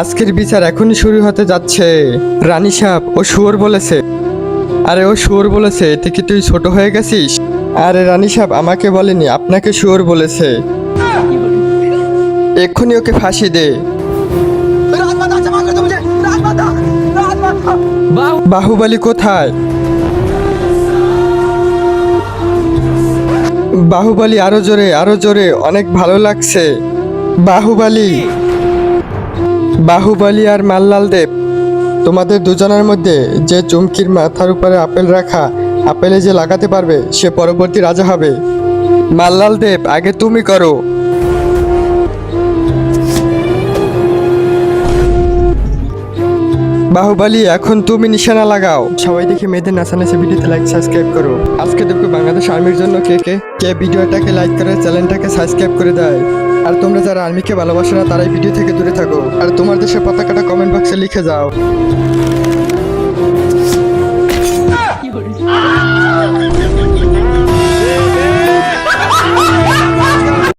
আজকের বিচার এখনই শুরু হতে যাচ্ছে। রানী সাপ ও শুয়োর বলেছে। আরে ও শুয়োর বলেছে এতে কি তুই ছোট হয়ে গেছিস? আরে রানী সাপ আমাকে বলেনি আপনাকে শুয়োর বলেছে। এক্ষুনি ওকে ফাঁসি দে। বাহুবলী কোথায়? বাহুবলী আরও জোরে আরও জোরে অনেক ভালো লাগছে। বাহুবলী। বাহুবলী আর মাল্লাল দেব। তোমাদের দুজনের মধ্যে যে চুমকির মাথার উপরে আপেল রাখা আপেলে যে লাগাতে পারবে, সে পরবর্তী রাজা হবে। মাল্লাল দেব, আগে তুমি করো। বাহুবলী, এখন তুমি নিশানা লাগাও। সবাই দেখে মেয়েদের নাচানাচি ভিডিওতে লাইক সাবস্ক্রাইব করো। আজকে দেখব বাংলাদেশ আর্মির জন্য কে কে কে ভিডিওটাকে লাইক করে, চ্যানেলটাকে সাবস্ক্রাইব করে দেয়। আর তোমরা যারা আর্মিকে ভালোবাসো না তারাই ভিডিও থেকে দূরে থাকো। আর তোমার দেশের পতাকাটা কমেন্ট বক্সে লিখে যাও।